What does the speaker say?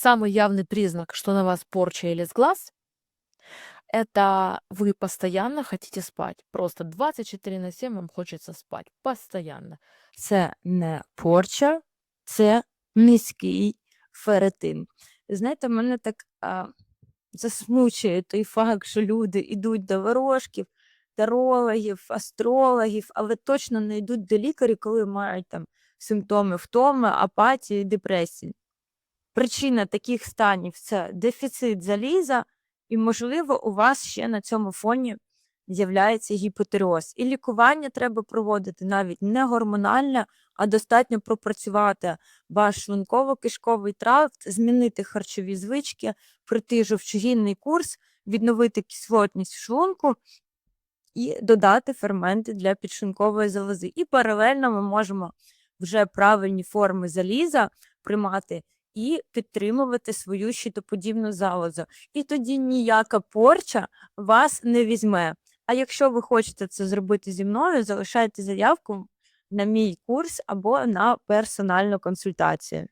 самый явный признак, что на вас порча или сглаз, это вы постоянно хотите спать. Просто 24 на 7 вам хочется спать. Постоянно. Це не порча, це низький феретин. Знаєте, мене так а, засмучує той факт, що люди йдуть до ворожків, тарологів, астрологів, але точно не йдуть до лікаря, коли мають там симптоми втоми, апатії, депресії. Причина таких станів це дефіцит заліза, і, можливо, у вас ще на цьому фоні з'являється гіпотереоз. І лікування треба проводити навіть не гормональне, а достатньо пропрацювати ваш шлунково-кишковий тракт, змінити харчові звички, пройти жовчогінний курс, відновити кислотність в шлунку і додати ферменти для підшлункової залози. І паралельно ми можемо вже правильні форми заліза приймати і підтримувати свою щитоподібну залозу. І тоді ніяка порча вас не візьме. А якщо ви хочете це зробити зі мною, залишайте заявку на мій курс або на персональну консультацію.